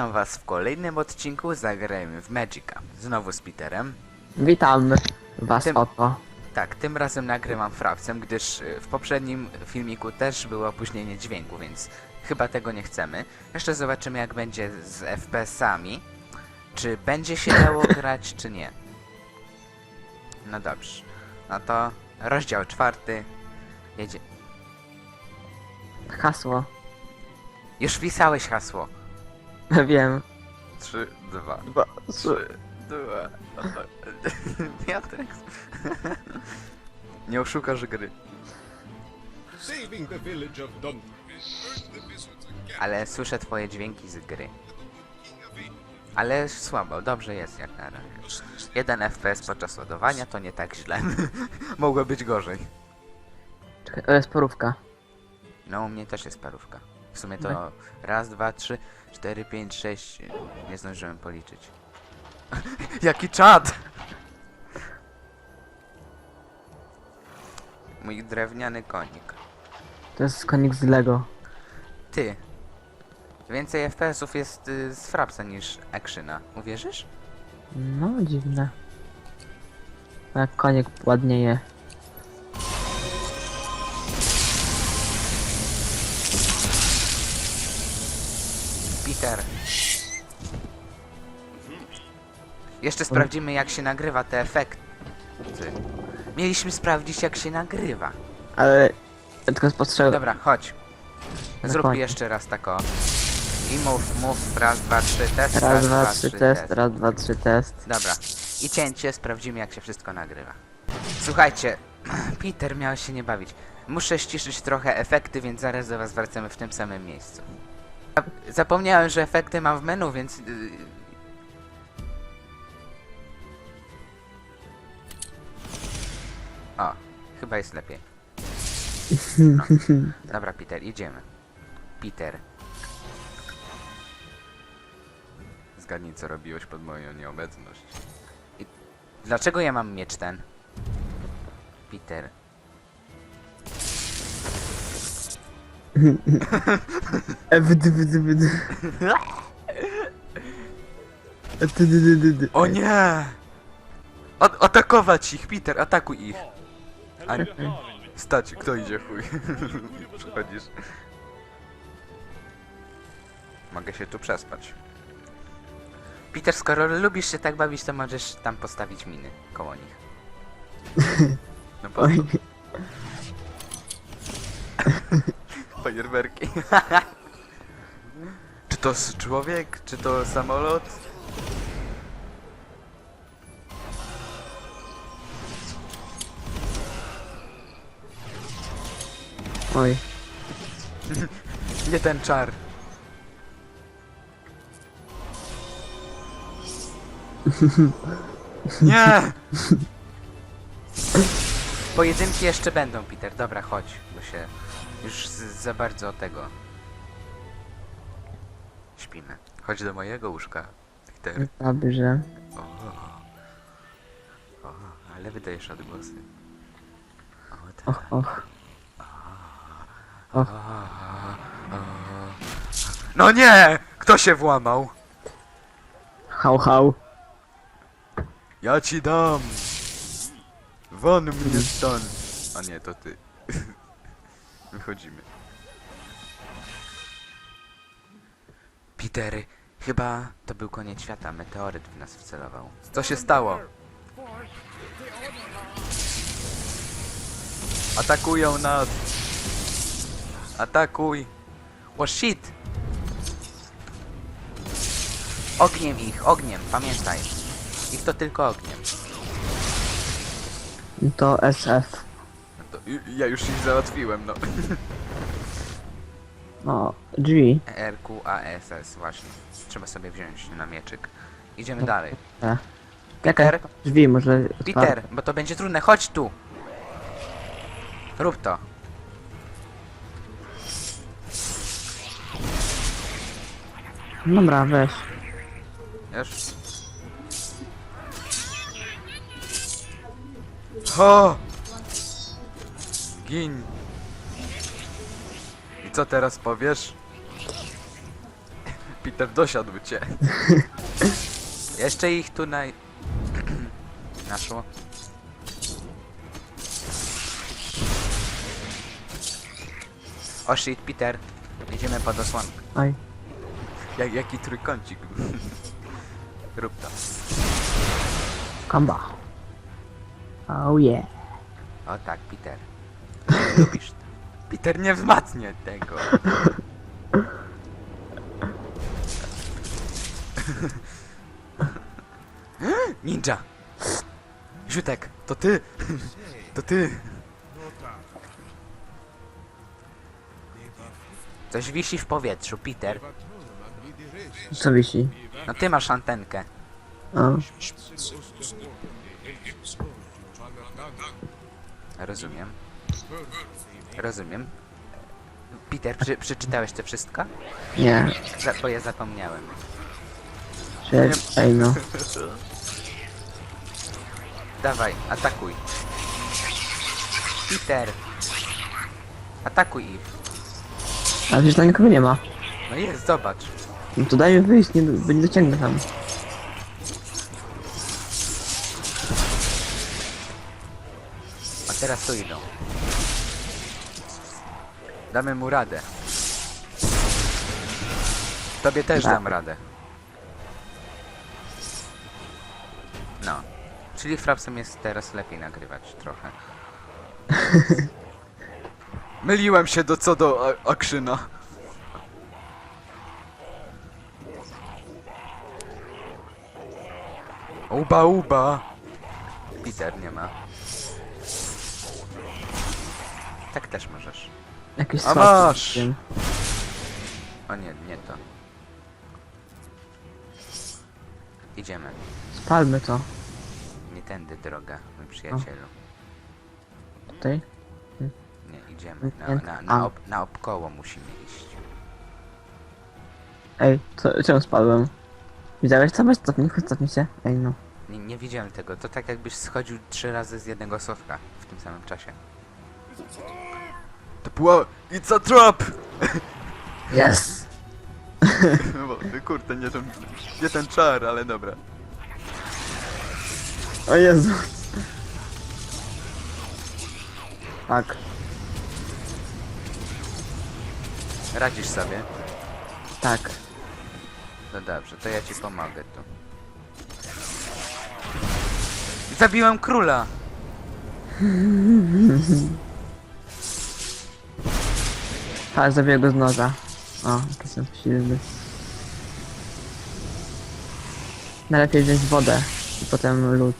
witam was w kolejnym odcinku Zagrajmy w Magica. Znowu z Peterem. Witam was Tym- oto. Tak, tym razem nagrywam frapsem, gdyż y, w poprzednim filmiku też było opóźnienie dźwięku, więc chyba tego nie chcemy. Jeszcze zobaczymy jak będzie z FPS-ami. Czy będzie się dało grać, czy nie. No dobrze. No to rozdział czwarty. Jedzie. Hasło. Już wpisałeś hasło. Wiem. 3, 2, Dwa, Trzy, dwa. Piotrek. Nie oszukasz gry. saving the village of Dun. Ale słyszę twoje dźwięki z gry. Ale słabo, dobrze jest jak na razie. Jeden FPS podczas ładowania to nie tak źle. Mogło być gorzej. Czekaj, to jest porówka. No u mnie też jest parówka. W sumie to raz, dwa, trzy, cztery, pięć, sześć. Nie zdążyłem policzyć. Jaki czad! Mój drewniany konik. To jest konik z Lego. Ty. Więcej FPS-ów jest y, z Frapsa niż Actiona. Uwierzysz? No, dziwne. Jak konik ładnieje. Peter. Jeszcze sprawdzimy jak się nagrywa te efekty. Mieliśmy sprawdzić jak się nagrywa. Ale ja tylko spostrzegłem. Dobra, chodź. Zrób Dokładnie. jeszcze raz tako. I mów, mów, raz, dwa, trzy, test, Raz, dwa, trzy, test. Raz, dwa, trzy, test. Dobra. I cięcie, sprawdzimy jak się wszystko nagrywa. Słuchajcie, Peter miał się nie bawić. Muszę ściszyć trochę efekty, więc zaraz do was wracamy w tym samym miejscu. Zap- Zapomniałem, że efekty mam w menu, więc... yy, O, chyba jest lepiej. No. Dobra, Peter, idziemy. Peter. Zgadnij, co robiłeś pod moją nieobecność. I dlaczego ja mam miecz ten? Peter. O nie! At atakować ich, Peter, atakuj ich! A, stać, kto idzie, chuj. Przychodzisz. Mogę się tu przespać. Peter, skoro lubisz się tak bawić, to możesz tam postawić miny koło nich. No po Fajerwerki. czy to s- człowiek? Czy to samolot? oj. Nie ten czar. Nie! Pojedynki jeszcze będą, Peter. Dobra, chodź, bo się już za bardzo tego. Śpimy. Chodź do mojego łóżka, Peter. Dobrze. O, o, ale wydajesz odgłosy. O, tak. Och, och. Och, No nie! Kto się włamał? hał, hał. Ja ci dam! Won mnie stąd! A nie, to ty. Wychodzimy. Peter, chyba to był koniec świata. Meteoryt w nas wcelował. Co się stało? Atakują nas! Atakuj! O shit! Ogniem ich, ogniem, pamiętaj. Ich to tylko ogniem. To SF. Ja już ich załatwiłem, no. O, drzwi. RQASS, właśnie. Trzeba sobie wziąć na mieczyk. Idziemy dalej. E. Peter? Drzwi może... Peter, bo to będzie trudne, chodź tu! Rób to. Dobra, weź. Już? Ho! Gin! I co teraz powiesz? Peter, dosiadł cię. Jeszcze ich tu na... Naszło. O shit, Peter. Idziemy pod osłonkę. Oj. Jak, jaki trójkącik. Rób to. Komba. Oh yeah. O tak, Peter. Lubisz to. Peter nie wzmacnia tego. Ninja! Rzutek, to ty! To ty! Coś wisi w powietrzu, Peter. Co wisi? No ty masz antenkę. O. Rozumiem. Rozumiem. Peter, przy, przeczytałeś to wszystko? Nie. Za, bo ja zapomniałem. Ej no. Dawaj, atakuj. Peter! Atakuj ich. Ale przecież tam nikogo nie ma. No jest, zobacz. No to daj mi wyjść, nie, bo nie dociągnę tam. Teraz tu idą. Damy mu radę. Tobie też dam radę. No. Czyli Frapsem jest teraz lepiej nagrywać trochę. Myliłem się do co do a- Akrzyna. Uba, uba. Peter nie ma. Tak też możesz. Jakiś A słab masz! system. O nie, nie to. Idziemy. Spalmy to. Nie tędy droga, mój przyjacielu. Tutaj. Nie, idziemy. Na, na, na, ob, na obkoło musimy iść. Ej, co, czemu spadłem? Widziałeś co? Weź cofnij, chodź cofnij się. Ej no. Nie, nie widziałem tego. To tak jakbyś schodził trzy razy z jednego sofka w tym samym czasie. To była... It's a trap! Yes! Kurde, nie ten, nie ten czar, ale dobra. O Jezu. Tak. Radzisz sobie? Tak. No dobrze, to ja ci pomogę tu. Zabiłem króla! Tak, zabiję go z noża. O, jaki jestem silny. Najlepiej wziąć wodę i potem lód.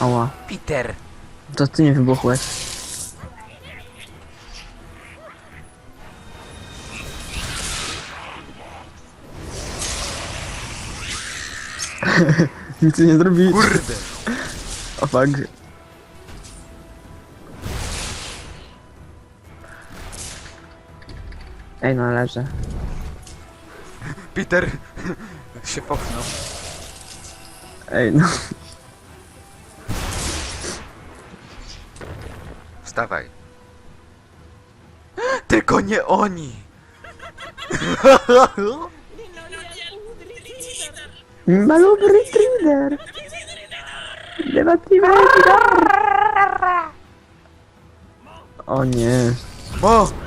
Oła. Peter! To ty nie wybuchłeś. Nic nie zrobi. Kurde! O fuck. Ej no leżę. Peter! się popchnął. Ej no. Wstawaj. Tylko nie oni! Malubry Trider. Debatywny O nie. O!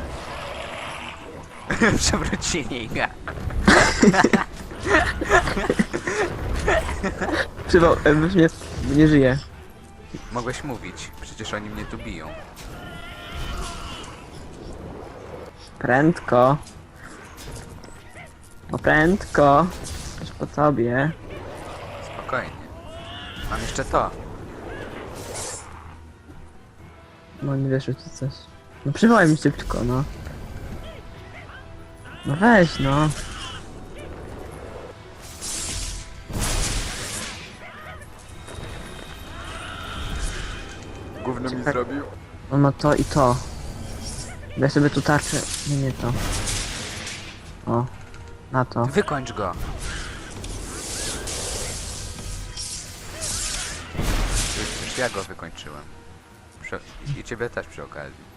Przewrócili go. Przywał, e, już nie, nie żyje. Mogłeś mówić, przecież oni mnie tu biją. Prędko. O prędko. Już po tobie. Spokojnie. Mam jeszcze to. No nie wiesz, czy coś. No przywołaj mi szybko, no. No weź, no. Gówno mi Czekaj. zrobił. On ma to i to. Ja sobie tu tarczę. Nie, nie to. O. Na to. Wykończ go. Już, już ja go wykończyłem. Przy... I ciebie też przy okazji.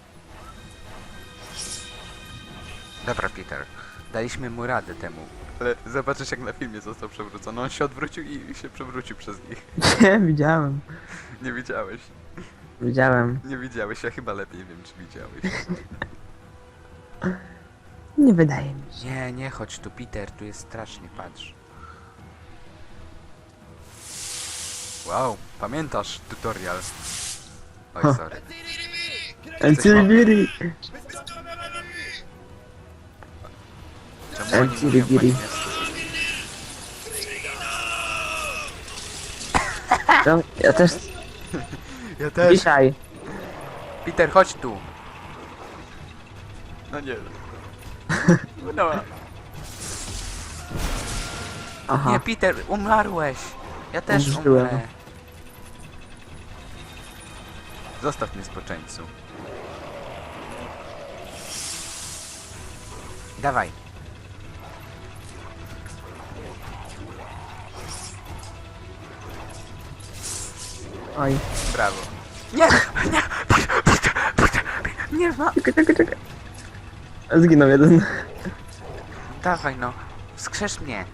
Dobra, Peter. Daliśmy mu radę temu. Ale zobaczysz jak na filmie został przewrócony. On się odwrócił i się przewrócił przez nich. Nie, widziałem. Nie widziałeś. Widziałem. Nie widziałeś, ja chyba lepiej wiem czy widziałeś. Nie wydaje mi się. Nie, nie chodź tu Peter, tu jest strasznie, patrz. Wow, pamiętasz tutorial? Oj, sorry. Czemu oni mówią po niemiecku? To Ja też Ja też. dzisiaj. Peter, chodź tu. No nie. No. Aha. Nie, Peter, umarłeś. Ja też Żyłem. umrę. Zostaw mnie spoczęńcu. Dawaj. Oj. Brawo. Nie! Nie! Nie ma! Czekaj, czekaj, czekaj. Zginął jeden. Dawaj no. Wskrzesz mnie.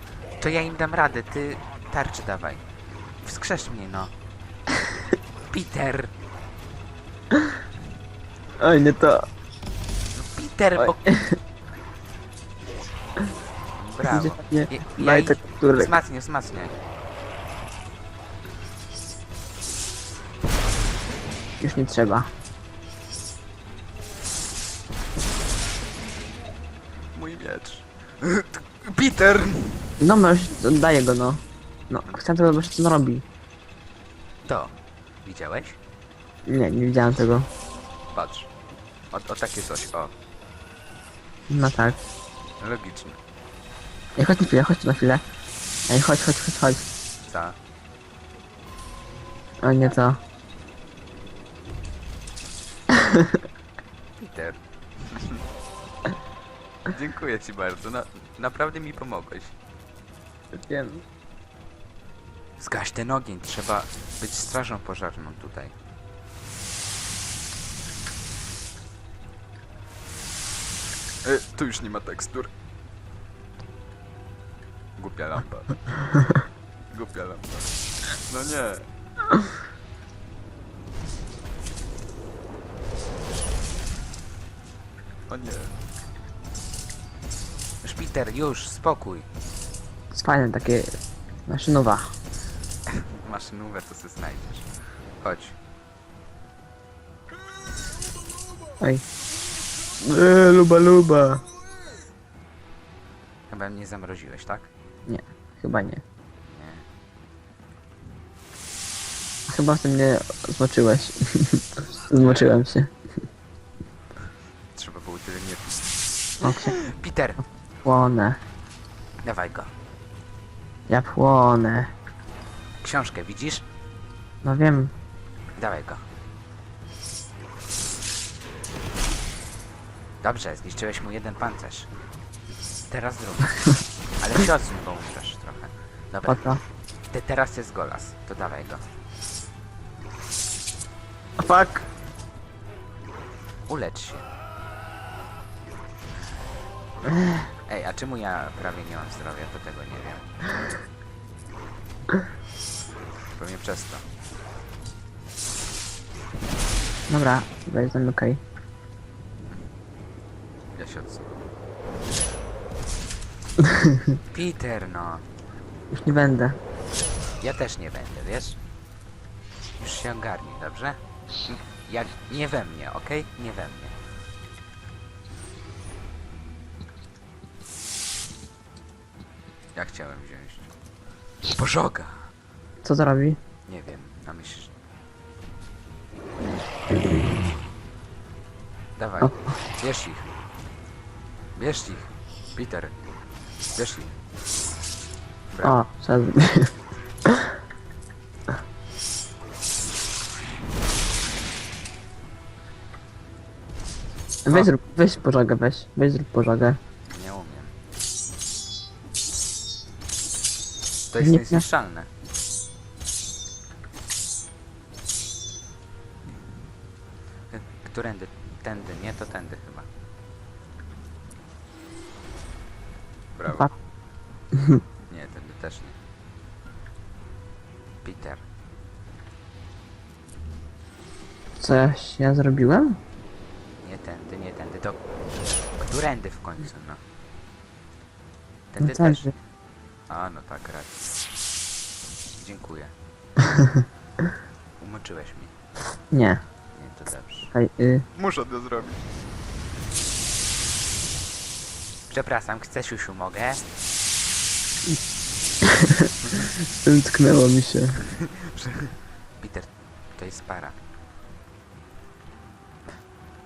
To ja im dam radę, ty tarczy dawaj. Wskrzesz mnie no. Peter. Oj, nie to. Peter, Oj. bo... Brawo. Nie, Ja, ja Daj te ich... kaptury. Wzmacniaj, wzmacniaj. Już nie trzeba. Mój miecz. Peter! No, no już oddaję go, no. No, chcę zobaczyć, co on robi. To. Widziałeś? Nie, nie widziałem tego. Patrz. O, o takie coś, o. No tak. Logicznie. Ej, chodź na chwilę, chodź tu na chwilę. Ej, chodź, chodź, chodź, chodź. Co? O, nie to. Peter. Dziękuję ci bardzo. Na, naprawdę mi pomogłeś. Wiem. Zgaś ten ogień, trzeba być strażą pożarną tutaj. E, tu już nie ma tekstur. Głupia lampa. Głupia lampa. No nie. O nie. Już Peter, już, spokój. Jest fajne, takie... Maszynowa. Maszynówę to sobie znajdziesz. Chodź. Oj. Eee, luba, luba. Chyba mnie zamroziłeś, tak? Nie, chyba nie. Nie. Chyba ty mnie zmoczyłeś. Zmoczyłem się. Peter, płonę. dawaj go. Ja płonę. Książkę widzisz? No wiem. Dawaj go. Dobrze, zniszczyłeś mu jeden pancerz. Teraz drugi. Ale się odsuń, bo umrzesz trochę. Dobra, Po co? te, teraz jest Golas. To dawaj go. Fuck. Ulecz się. Ej, a czemu ja prawie nie mam zdrowia? To tego nie wiem. Pewnie przez to. Dobra, chyba jestem okej. Ja się. Peter, no. Już nie będę. Ja też nie będę, wiesz? Już się ogarnij, dobrze? Jak nie we mnie, okej? Nie we mnie. Ja chciałem wziąć. Pożoga! Co to robi? Nie wiem, a myślisz... Dawaj, O. bierz ich. Bierz ich. Peter. Bierz ich. Brawo. O. Weź zrób, weź pożogę, weź. Weź zrób pożogę. To jest Nie- niezniszczalne. Którędy? Tędy, nie to tędy chyba. prawo. Pa- Nie, tędy też nie. Peter. Coś ja zrobiłem? Nie tędy, nie tędy, to... Którędy w końcu, no? No Tędy tak, też. że- A, no tak, racja. Dziękuję. Umoczyłeś mnie. Nie. Nie, to dobrze. Y, Muszę to zrobić. Przepraszam, chcę siusiu, mogę? tknęło mi się. Peter, to jest para.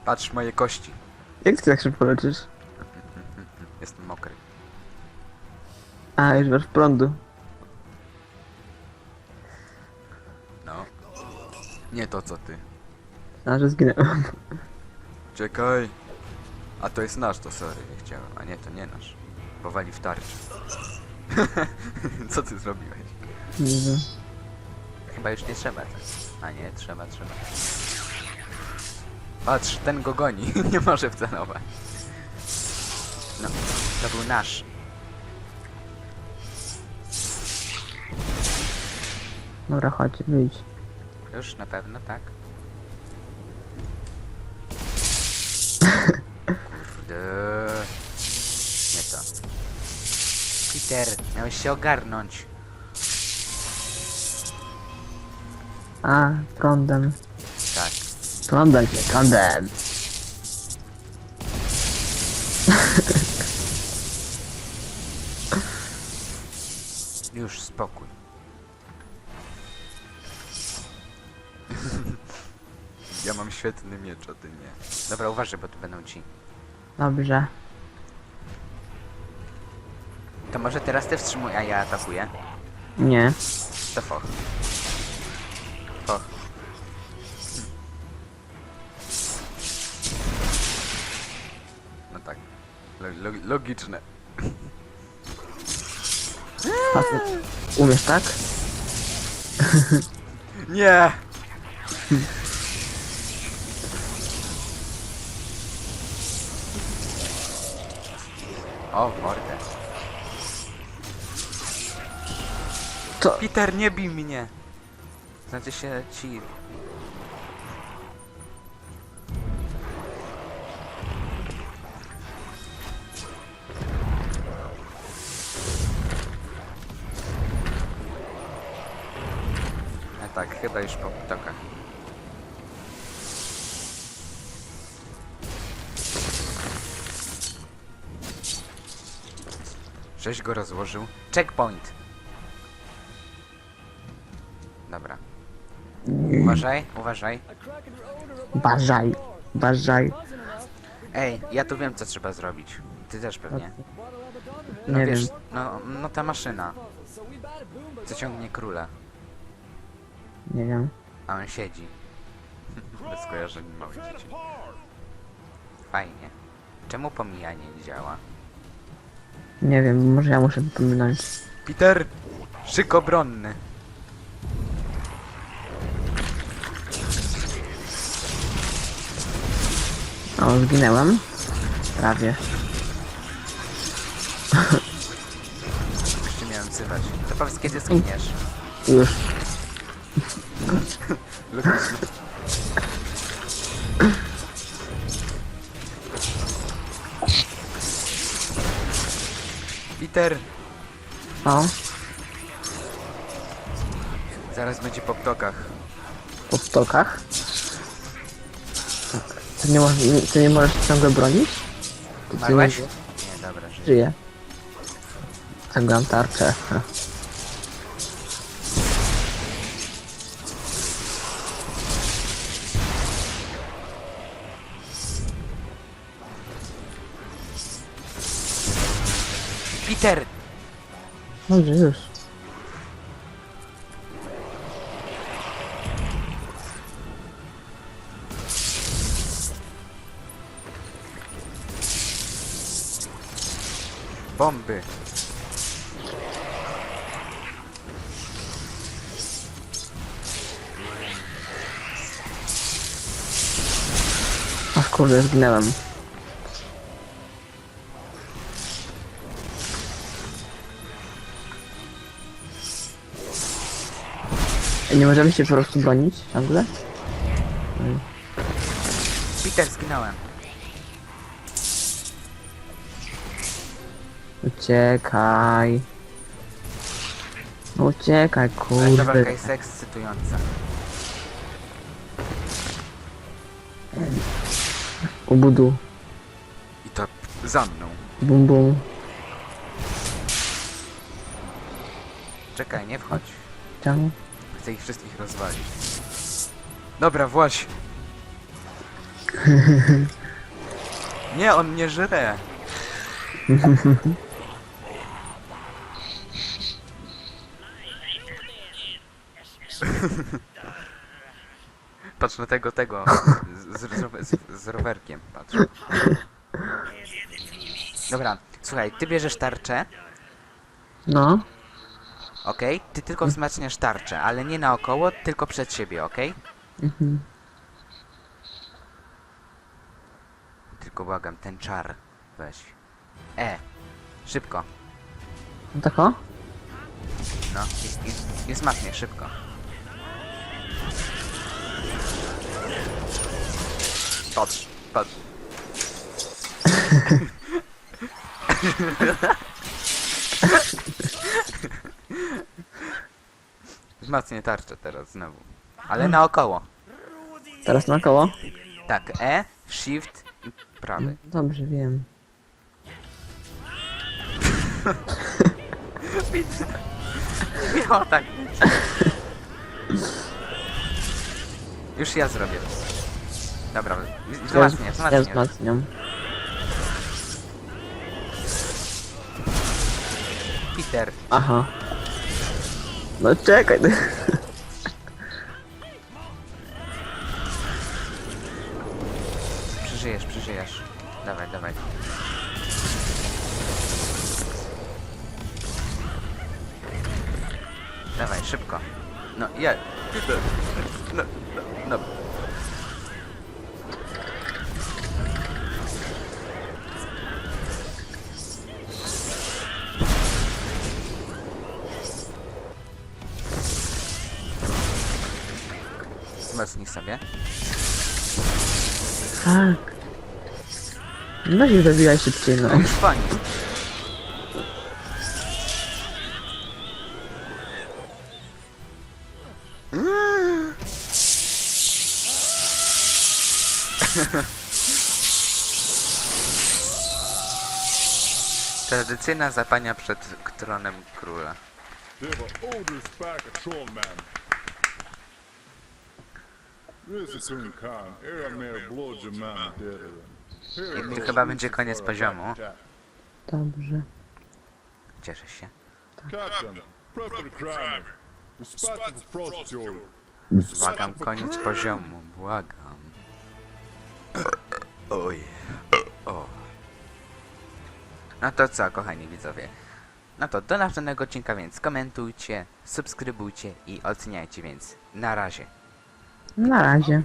Patrz moje kości. Jak ty tak szybko leczysz? Jestem mokry. A, już masz prądu. Nie to co ty. A, że zginęłam. Czekaj. A to jest nasz, to sorry, nie chciałem. A nie, to nie nasz. Powali w tarczy. co ty zrobiłeś? Nie wiem. Chyba już nie trzeba tak. A nie, trzeba, trzeba. Patrz, ten go goni. nie może wcenować. No, to był nasz. Dobra, chodź, wyjdź. Już na pewno, tak? Kurde. Nie to. Peter, miałeś się ogarnąć. A, prądem. Tak. Prądem się, prądem. Już spokój. Ja mam świetny miecz, a ty nie. Dobra, uważaj, bo tu będą ci. Dobrze. To może teraz ty wstrzymuj, a ja atakuję. Nie. To foch. Foch. No tak. Lo lo logiczne. Ty umiesz tak? Nie! O, mordę. To... Peter, nie bij mnie! Znaczy się ci... A tak, chyba już po ptokach. Żeś go rozłożył. Checkpoint! Dobra. Uważaj, uważaj. Bażaj. Bażaj. Ej, ja tu wiem co trzeba zrobić. Ty też pewnie. No Nie wiesz, wiem. no, no ta maszyna. Co ciągnie króla. Nie wiem. A on siedzi. Bez skojarzeń małych dzieci. Fajnie. Czemu pomijanie nie działa? Nie wiem, może ja muszę pominąć. Peter! Szyk obronny. O, zginęłam. Prawie. Jeszcze miałem cywać. To powiedz kiedy zginiesz. Już. Peter! O, Zaraz będzie po ptokach. po stokach. Ty nie, możesz, nie- ty nie możesz ciągle bronić? Ty Umarłeś? nie Nie, dobra, żyję. żyje. Ciągle tarczę. Ha. Peter! Dobrze, już. Bomby! Aż kurde, zginęłem. Nie możemy się po prostu bronić ciągle? Peter, zginąłem. Uciekaj. Uciekaj, ta walka kurde. jest ekscytująca. Ubudu. I to za mną. Bum bum. Czekaj, nie wchodź. Czemu? Chcę ich wszystkich rozwalić. Dobra, właś. Nie, on mnie żre. Patrz na tego, tego. Z, z, z, z, z rowerkiem, patrz. Dobra, słuchaj, ty bierzesz tarczę, No. Okej? Ty tylko wzmacniasz tarczę, ale nie naokoło, tylko przed siebie, okej? Mhm. Tylko błagam, ten czar. Weź. E. Szybko. No tak o? No. I, i, i szybko. Patrz, patrz. Wzmacniaj tarczę teraz znowu. Ale naokoło. Teraz na koło? Tak, E, Shift i prawy. Dobrze, wiem. Miało tak. Już ja zrobię. Dobra, Ja, wzmacniaj, ja wzmacniaj. wzmacniam. Peter, Aha. No czekaj. przeżyjesz, przeżyjesz. Dawaj, dawaj. Dawaj, szybko. No, ja... No, sobie. Tak. No się zabijaj szybciej, no. Nim. Tradycyjna zapania przed tronem króla. Tu chyba będzie koniec poziomu. Dobrze. Cieszę się. Błagam, koniec poziomu, błagam. Oj. O. No to co, kochani widzowie? No to do następnego odcinka, więc komentujcie, subskrybujcie i oceniajcie, więc na razie. Laranja